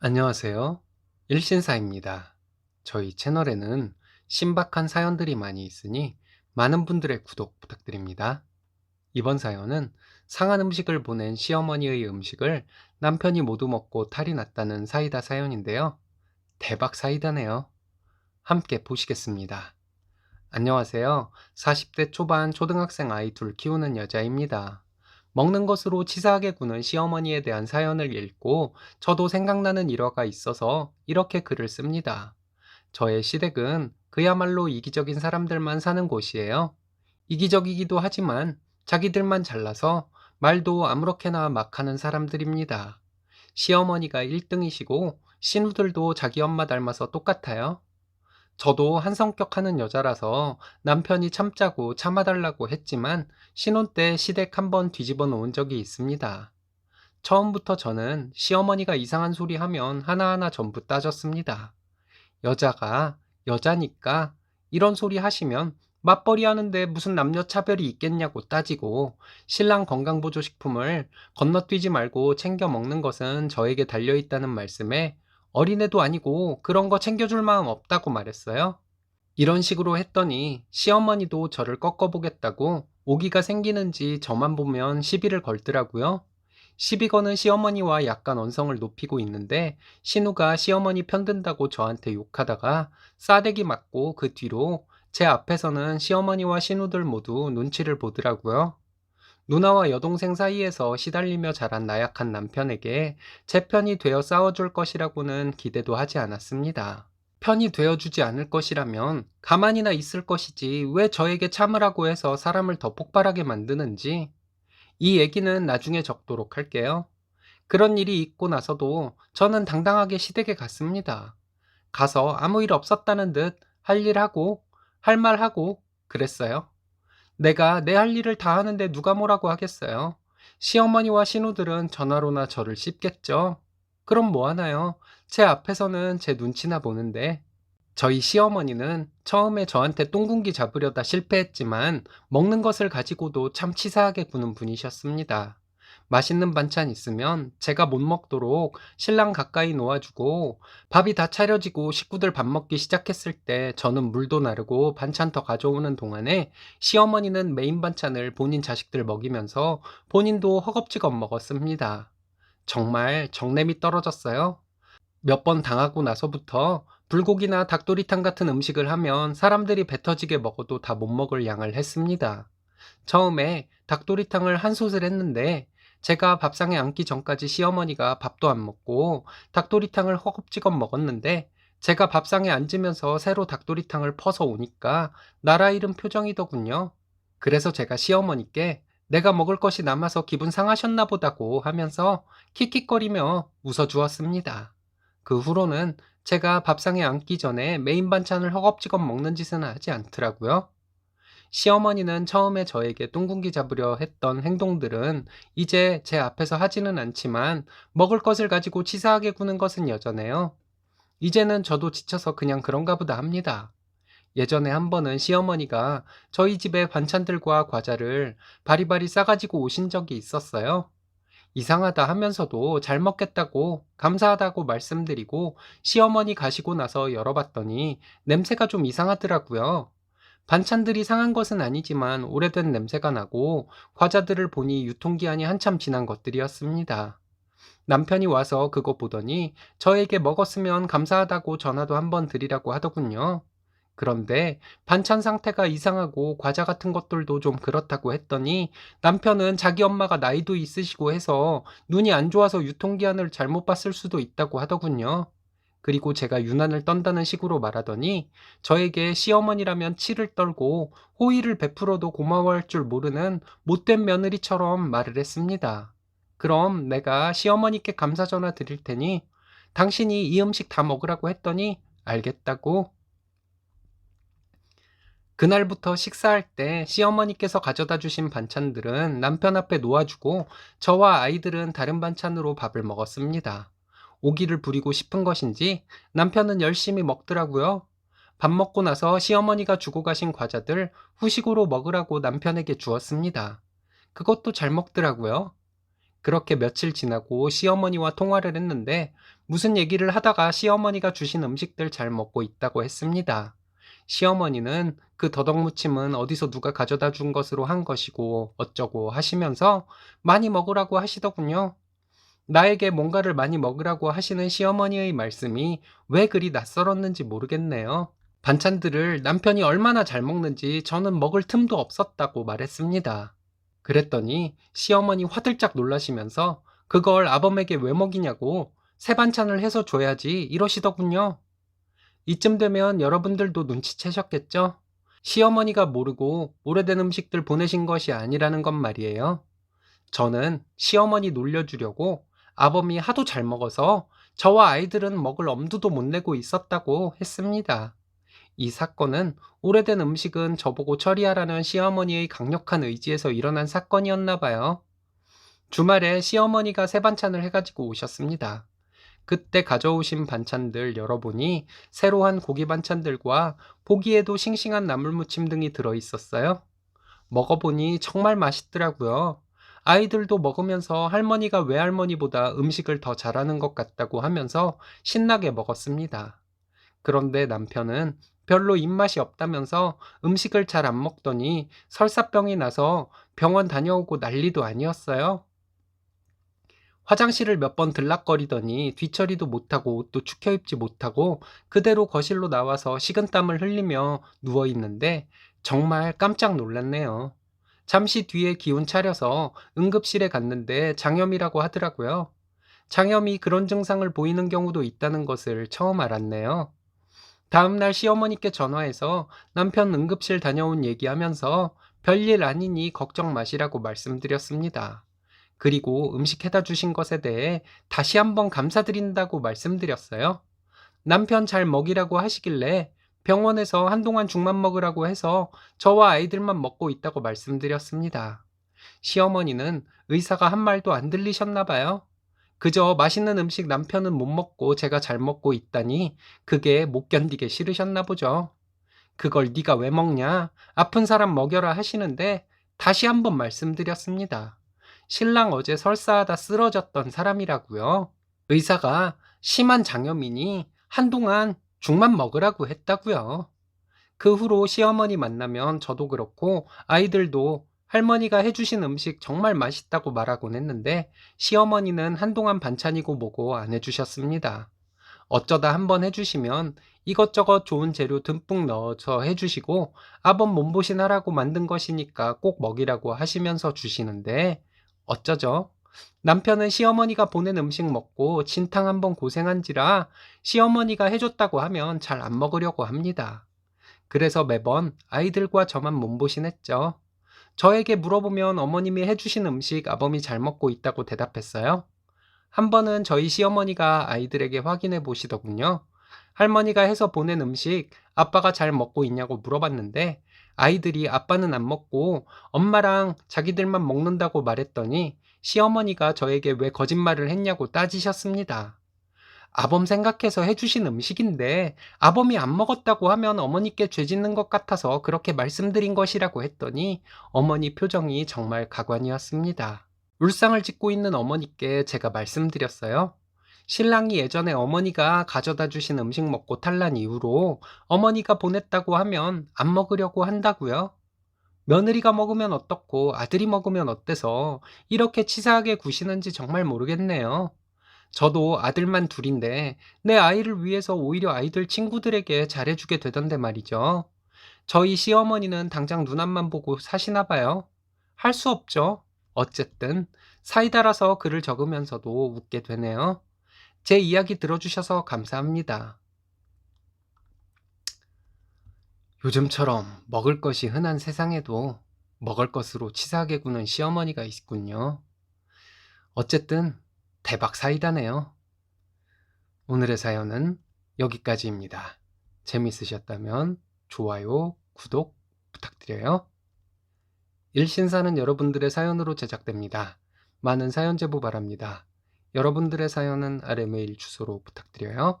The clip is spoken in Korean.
안녕하세요. 일신사입니다. 저희 채널에는 신박한 사연들이 많이 있으니 많은 분들의 구독 부탁드립니다. 이번 사연은 상한 음식을 보낸 시어머니의 음식을 남편이 모두 먹고 탈이 났다는 사이다 사연인데요. 대박 사이다네요. 함께 보시겠습니다. 안녕하세요. 40대 초반 초등학생 아이 둘 키우는 여자입니다. 먹는 것으로 치사하게 구는 시어머니에 대한 사연을 읽고 저도 생각나는 일화가 있어서 이렇게 글을 씁니다. 저의 시댁은 그야말로 이기적인 사람들만 사는 곳이에요. 이기적이기도 하지만 자기들만 잘나서 말도 아무렇게나 막 하는 사람들입니다. 시어머니가 1등이시고 신우들도 자기 엄마 닮아서 똑같아요. 저도 한 성격 하는 여자라서 남편이 참자고 참아달라고 했지만 신혼 때 시댁 한번 뒤집어 놓은 적이 있습니다. 처음부터 저는 시어머니가 이상한 소리 하면 하나하나 전부 따졌습니다. 여자가 여자니까 이런 소리 하시면 맞벌이 하는데 무슨 남녀 차별이 있겠냐고 따지고 신랑 건강보조식품을 건너뛰지 말고 챙겨 먹는 것은 저에게 달려있다는 말씀에 어린애도 아니고 그런 거 챙겨줄 마음 없다고 말했어요. 이런 식으로 했더니 시어머니도 저를 꺾어보겠다고 오기가 생기는지 저만 보면 시비를 걸더라고요. 시비 거는 시어머니와 약간 언성을 높이고 있는데 신우가 시어머니 편든다고 저한테 욕하다가 싸대기 맞고 그 뒤로 제 앞에서는 시어머니와 신우들 모두 눈치를 보더라고요. 누나와 여동생 사이에서 시달리며 자란 나약한 남편에게 제 편이 되어 싸워줄 것이라고는 기대도 하지 않았습니다. 편이 되어주지 않을 것이라면 가만히나 있을 것이지 왜 저에게 참으라고 해서 사람을 더 폭발하게 만드는지 이 얘기는 나중에 적도록 할게요. 그런 일이 있고 나서도 저는 당당하게 시댁에 갔습니다. 가서 아무 일 없었다는 듯 할 일 하고 할 말 하고 그랬어요. 내가 내 할 일을 다 하는데 누가 뭐라고 하겠어요. 시어머니와 신우들은 전화로나 저를 씹겠죠. 그럼 뭐 하나요? 제 앞에서는 제 눈치나 보는데. 저희 시어머니는 처음에 저한테 똥군기 잡으려다 실패했지만 먹는 것을 가지고도 참 치사하게 구는 분이셨습니다. 맛있는 반찬 있으면 제가 못 먹도록 신랑 가까이 놓아주고 밥이 다 차려지고 식구들 밥 먹기 시작했을 때 저는 물도 나르고 반찬 더 가져오는 동안에 시어머니는 메인 반찬을 본인 자식들 먹이면서 본인도 허겁지겁 먹었습니다. 정말 정냄이 떨어졌어요. 몇 번 당하고 나서부터 불고기나 닭도리탕 같은 음식을 하면 사람들이 배 터지게 먹어도 다 못 먹을 양을 했습니다. 처음에 닭도리탕을 한 솥을 했는데 제가 밥상에 앉기 전까지 시어머니가 밥도 안 먹고 닭도리탕을 허겁지겁 먹었는데 제가 밥상에 앉으면서 새로 닭도리탕을 퍼서 오니까 나라 잃은 표정이더군요. 그래서 제가 시어머니께 내가 먹을 것이 남아서 기분 상하셨나 보다고 하면서 킥킥거리며 웃어주었습니다. 그 후로는 제가 밥상에 앉기 전에 메인 반찬을 허겁지겁 먹는 짓은 하지 않더라고요. 시어머니는 처음에 저에게 뚱군기 잡으려 했던 행동들은 이제 제 앞에서 하지는 않지만 먹을 것을 가지고 치사하게 구는 것은 여전해요. 이제는 저도 지쳐서 그냥 그런가 보다 합니다. 예전에 한 번은 시어머니가 저희 집에 반찬들과 과자를 바리바리 싸가지고 오신 적이 있었어요. 이상하다 하면서도 잘 먹겠다고 감사하다고 말씀드리고 시어머니 가시고 나서 열어봤더니 냄새가 좀 이상하더라고요. 반찬들이 상한 것은 아니지만 오래된 냄새가 나고 과자들을 보니 유통기한이 한참 지난 것들이었습니다. 남편이 와서 그거 보더니 저에게 먹었으면 감사하다고 전화도 한번 드리라고 하더군요. 그런데 반찬 상태가 이상하고 과자 같은 것들도 좀 그렇다고 했더니 남편은 자기 엄마가 나이도 있으시고 해서 눈이 안 좋아서 유통기한을 잘못 봤을 수도 있다고 하더군요. 그리고 제가 유난을 떤다는 식으로 말하더니 저에게 시어머니라면 치를 떨고 호의를 베풀어도 고마워할 줄 모르는 못된 며느리처럼 말을 했습니다. 그럼 내가 시어머니께 감사 전화 드릴 테니 당신이 이 음식 다 먹으라고 했더니 알겠다고. 그날부터 식사할 때 시어머니께서 가져다 주신 반찬들은 남편 앞에 놓아주고 저와 아이들은 다른 반찬으로 밥을 먹었습니다. 오기를 부리고 싶은 것인지 남편은 열심히 먹더라고요. 밥 먹고 나서 시어머니가 주고 가신 과자들 후식으로 먹으라고 남편에게 주었습니다. 그것도 잘 먹더라고요. 그렇게 며칠 지나고 시어머니와 통화를 했는데 무슨 얘기를 하다가 시어머니가 주신 음식들 잘 먹고 있다고 했습니다. 시어머니는 그 더덕무침은 어디서 누가 가져다 준 것으로 한 것이고 어쩌고 하시면서 많이 먹으라고 하시더군요. 나에게 뭔가를 많이 먹으라고 하시는 시어머니의 말씀이 왜 그리 낯설었는지 모르겠네요. 반찬들을 남편이 얼마나 잘 먹는지 저는 먹을 틈도 없었다고 말했습니다. 그랬더니 시어머니 화들짝 놀라시면서 그걸 아범에게 왜 먹이냐고 새 반찬을 해서 줘야지 이러시더군요. 이쯤 되면 여러분들도 눈치채셨겠죠? 시어머니가 모르고 오래된 음식들 보내신 것이 아니라는 것 말이에요. 저는 시어머니 놀려주려고 아범이 하도 잘 먹어서 저와 아이들은 먹을 엄두도 못 내고 있었다고 했습니다. 이 사건은 오래된 음식은 저보고 처리하라는 시어머니의 강력한 의지에서 일어난 사건이었나 봐요. 주말에 시어머니가 새 반찬을 해가지고 오셨습니다. 그때 가져오신 반찬들 열어보니 새로 한 고기 반찬들과 보기에도 싱싱한 나물무침 등이 들어있었어요. 먹어보니 정말 맛있더라고요. 아이들도 먹으면서 할머니가 외할머니보다 음식을 더 잘하는 것 같다고 하면서 신나게 먹었습니다. 그런데 남편은 별로 입맛이 없다면서 음식을 잘 안 먹더니 설사병이 나서 병원 다녀오고 난리도 아니었어요. 화장실을 몇 번 들락거리더니 뒤처리도 못하고 옷도 축혀 입지 못하고 그대로 거실로 나와서 식은땀을 흘리며 누워 있는데 정말 깜짝 놀랐네요. 잠시 뒤에 기운 차려서 응급실에 갔는데 장염이라고 하더라고요. 장염이 그런 증상을 보이는 경우도 있다는 것을 처음 알았네요. 다음날 시어머니께 전화해서 남편 응급실 다녀온 얘기하면서 별일 아니니 걱정 마시라고 말씀드렸습니다. 그리고 음식 해다 주신 것에 대해 다시 한번 감사드린다고 말씀드렸어요. 남편 잘 먹이라고 하시길래 병원에서 한동안 죽만 먹으라고 해서 저와 아이들만 먹고 있다고 말씀드렸습니다. 시어머니는 의사가 한 말도 안 들리셨나 봐요. 그저 맛있는 음식 남편은 못 먹고 제가 잘 먹고 있다니 그게 못 견디게 싫으셨나 보죠. 그걸 네가 왜 먹냐? 아픈 사람 먹여라 하시는데 다시 한번 말씀드렸습니다. 신랑 어제 설사하다 쓰러졌던 사람이라고요. 의사가 심한 장염이니 한동안 죽만 먹으라고 했다고요. 그 후로 시어머니 만나면 저도 그렇고 아이들도 할머니가 해주신 음식 정말 맛있다고 말하곤 했는데 시어머니는 한동안 반찬이고 뭐고 안 해주셨습니다. 어쩌다 한번 해주시면 이것저것 좋은 재료 듬뿍 넣어서 해주시고 아범 몸보신 하라고 만든 것이니까 꼭 먹이라고 하시면서 주시는데 어쩌죠? 남편은 시어머니가 보낸 음식 먹고 진탕 한번 고생한지라 시어머니가 해줬다고 하면 잘 안 먹으려고 합니다. 그래서 매번 아이들과 저만 몸보신했죠. 저에게 물어보면 어머님이 해주신 음식 아범이 잘 먹고 있다고 대답했어요. 한 번은 저희 시어머니가 아이들에게 확인해 보시더군요. 할머니가 해서 보낸 음식 아빠가 잘 먹고 있냐고 물어봤는데 아이들이 아빠는 안 먹고 엄마랑 자기들만 먹는다고 말했더니 시어머니가 저에게 왜 거짓말을 했냐고 따지셨습니다. 아범 생각해서 해주신 음식인데 아범이 안 먹었다고 하면 어머니께 죄 짓는 것 같아서 그렇게 말씀드린 것이라고 했더니 어머니 표정이 정말 가관이었습니다. 울상을 짓고 있는 어머니께 제가 말씀드렸어요. 신랑이 예전에 어머니가 가져다 주신 음식 먹고 탈난 이후로 어머니가 보냈다고 하면 안 먹으려고 한다고요. 며느리가 먹으면 어떻고 아들이 먹으면 어때서 이렇게 치사하게 구시는지 정말 모르겠네요. 저도 아들만 둘인데 내 아이를 위해서 오히려 아이들 친구들에게 잘해주게 되던데 말이죠. 저희 시어머니는 당장 눈앞만 보고 사시나 봐요. 할 수 없죠. 어쨌든 사이다라서 글을 적으면서도 웃게 되네요. 제 이야기 들어주셔서 감사합니다. 요즘처럼 먹을 것이 흔한 세상에도 먹을 것으로 치사하게 구는 시어머니가 있군요. 어쨌든 대박 사이다네요. 오늘의 사연은 여기까지입니다. 재밌으셨다면 좋아요, 구독 부탁드려요. 일신사는 여러분들의 사연으로 제작됩니다. 많은 사연 제보 바랍니다. 여러분들의 사연은 아래 메일 주소로 부탁드려요.